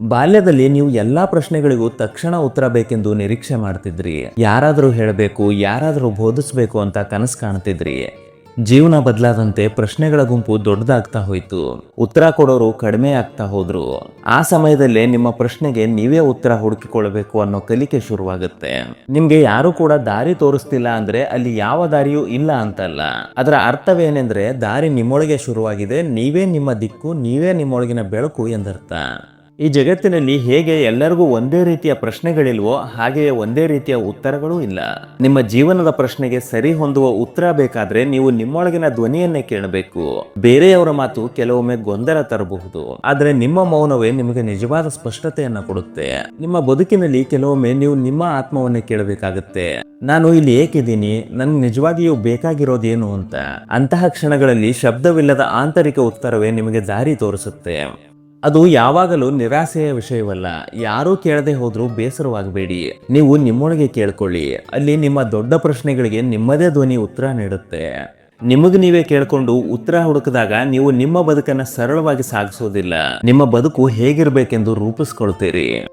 ಬಾಲ್ಯದಲ್ಲಿ ನೀವು ಎಲ್ಲಾ ಪ್ರಶ್ನೆಗಳಿಗೂ ತಕ್ಷಣ ಉತ್ತರ ಬೇಕೆಂದು ನಿರೀಕ್ಷೆ ಮಾಡ್ತಿದ್ರಿ. ಯಾರಾದರೂ ಹೇಳಬೇಕು, ಯಾರಾದರೂ ಬೋಧಿಸ್ಬೇಕು ಅಂತ ಕನಸು ಕಾಣ್ತಿದ್ರಿ. ಜೀವನ ಬದಲಾದಂತೆ ಪ್ರಶ್ನೆಗಳ ಗುಂಪು ದೊಡ್ಡದಾಗ್ತಾ ಹೋಯ್ತು. ಉತ್ತರ ಕೊಡೋರು ಕಡಿಮೆ ಆಗ್ತಾ ಹೋದ್ರು. ಆ ಸಮಯದಲ್ಲೇ ನಿಮ್ಮ ಪ್ರಶ್ನೆಗೆ ನೀವೇ ಉತ್ತರ ಹುಡುಕಿಕೊಳ್ಬೇಕು ಅನ್ನೋ ಕಲಿಕೆ ಶುರುವಾಗುತ್ತೆ. ನಿಮ್ಗೆ ಯಾರು ಕೂಡ ದಾರಿ ತೋರಿಸ್ತಿಲ್ಲ ಅಂದ್ರೆ ಅಲ್ಲಿ ಯಾವ ದಾರಿಯೂ ಇಲ್ಲ ಅಂತಲ್ಲ. ಅದರ ಅರ್ಥವೇನೆಂದ್ರೆ ದಾರಿ ನಿಮ್ಮೊಳಗೆ ಶುರುವಾಗಿದೆ, ನೀವೇ ನಿಮ್ಮ ದಿಕ್ಕು, ನೀವೇ ನಿಮ್ಮೊಳಗಿನ ಬೆಳಕು ಎಂದರ್ಥ. ಈ ಜಗತ್ತಿನಲ್ಲಿ ಹೇಗೆ ಎಲ್ಲರಿಗೂ ಒಂದೇ ರೀತಿಯ ಪ್ರಶ್ನೆಗಳಿಲ್ವೋ ಹಾಗೆಯೇ ಒಂದೇ ರೀತಿಯ ಉತ್ತರಗಳೂ ಇಲ್ಲ. ನಿಮ್ಮ ಜೀವನದ ಪ್ರಶ್ನೆಗೆ ಸರಿ ಹೊಂದುವ ಉತ್ತರ ಬೇಕಾದ್ರೆ ನೀವು ನಿಮ್ಮೊಳಗಿನ ಧ್ವನಿಯನ್ನೇ ಕೇಳಬೇಕು. ಬೇರೆಯವರ ಮಾತು ಕೆಲವೊಮ್ಮೆ ಗೊಂದಲ ತರಬಹುದು. ಆದ್ರೆ ನಿಮ್ಮ ಮೌನವೇ ನಿಮಗೆ ನಿಜವಾದ ಸ್ಪಷ್ಟತೆಯನ್ನ ಕೊಡುತ್ತೆ. ನಿಮ್ಮ ಬದುಕಿನಲ್ಲಿ ಕೆಲವೊಮ್ಮೆ ನೀವು ನಿಮ್ಮ ಆತ್ಮವನ್ನೇ ಕೇಳಬೇಕಾಗುತ್ತೆ. ನಾನು ಇಲ್ಲಿ ಏಕಿದ್ದೀನಿ, ನನ್ಗೆ ನಿಜವಾಗಿಯೂ ಬೇಕಾಗಿರೋದೇನು ಅಂತ. ಅಂತಹ ಕ್ಷಣಗಳಲ್ಲಿ ಶಬ್ದವಿಲ್ಲದ ಆಂತರಿಕ ಉತ್ತರವೇ ನಿಮಗೆ ದಾರಿ ತೋರಿಸುತ್ತೆ. ಅದು ಯಾವಾಗಲೂ ನಿರಾಸೆಯ ವಿಷಯವಲ್ಲ. ಯಾರೂ ಕೇಳದೆ ಹೋದ್ರೂ ಬೇಸರವಾಗಬೇಡಿ. ನೀವು ನಿಮ್ಮೊಳಗೆ ಕೇಳ್ಕೊಳ್ಳಿ. ಅಲ್ಲಿ ನಿಮ್ಮ ದೊಡ್ಡ ಪ್ರಶ್ನೆಗಳಿಗೆ ನಿಮ್ಮದೇ ಧ್ವನಿ ಉತ್ತರ ನೀಡುತ್ತೆ. ನಿಮಗೆ ನೀವೇ ಕೇಳ್ಕೊಂಡು ಉತ್ತರ ಹುಡುಕಿದಾಗ ನೀವು ನಿಮ್ಮ ಬದುಕನ್ನ ಸರಳವಾಗಿ ಸಾಗಿಸೋದಿಲ್ಲ. ನಿಮ್ಮ ಬದುಕು ಹೇಗಿರ್ಬೇಕೆಂದು ರೂಪಿಸ್ಕೊಳ್ತೀರಿ.